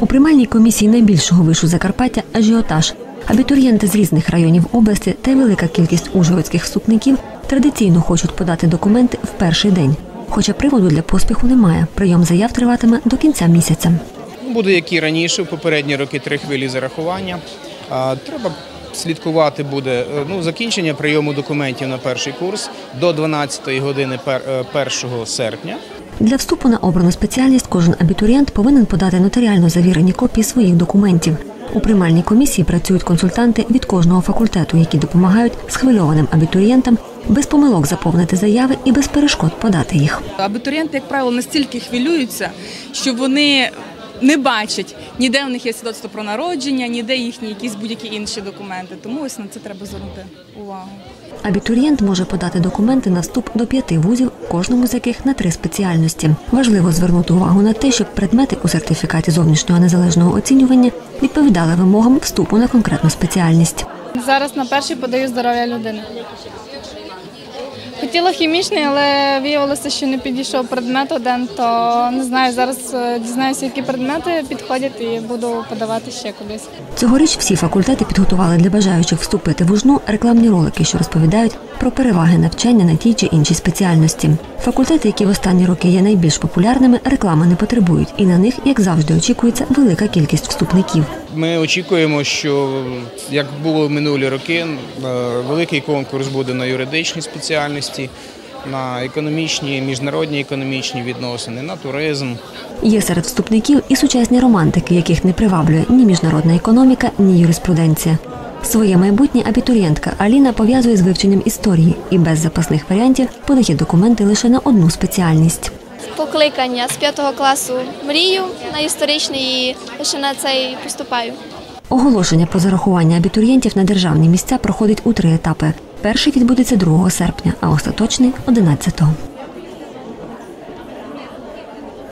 У приймальній комісії найбільшого вишу Закарпаття ажіотаж. Абітурієнти з різних районів області та велика кількість ужгородських вступників традиційно хочуть подати документи в перший день. Хоча приводу для поспіху немає. Прийом заяв триватиме до кінця місяця. Буде як і раніше, в попередні роки три хвилі зарахування. Треба слідкувати буде е, ну, закінчення прийому документів на перший курс до 12 години пер- е, 1 серпня. Для вступу на обрану спеціальність кожен абітурієнт повинен подати нотаріально завірені копії своїх документів. У приймальній комісії працюють консультанти від кожного факультету, які допомагають схвильованим абітурієнтам без помилок заповнити заяви і без перешкод подати їх. Абітурієнти, як правило, настільки хвилюються, що вони не бачать ніде у них є свідоцтво про народження, ніде їхні якісь будь-які інші документи. Тому ось на це треба звернути увагу. Абітурієнт може подати документи на вступ до п'яти вузів, кожному з яких на три спеціальності. Важливо звернути увагу на те, щоб предмети у сертифікаті зовнішнього незалежного оцінювання відповідали вимогам вступу на конкретну спеціальність. Зараз на перший подаю здоров'я людини. Хотіла хімічний, але виявилося, що не підійшов предмет один, то не знаю, зараз е, дізнаюся, які предмети підходять і буду подавати ще кудись. Цьогоріч всі факультети підготували для бажаючих вступити в ужну рекламні ролики, що розповідають про переваги навчання на тій чи іншій спеціальності. Факультети, які в останні роки є найбільш популярними, реклами не потребують, і на них, як завжди, очікується велика кількість вступників. Ми очікуємо, що як було минулі роки, е, великий конкурс буде на юридичні спеціальності, на економічні, міжнародні економічні відносини, на туризм. Є серед вступників і сучасні романтики, яких не приваблює ні міжнародна економіка, ні юриспруденція. Своє майбутнє абітурієнтка Аліна пов'язує з вивченням історії і без запасних варіантів подає документи лише на одну спеціальність. Покликання з п'ятого класу мрію на історичний і лише на цей поступаю. Оголошення про зарахування абітурієнтів на державні місця проходить у три етапи. Перший відбудеться 2 серпня, а остаточний 11-го.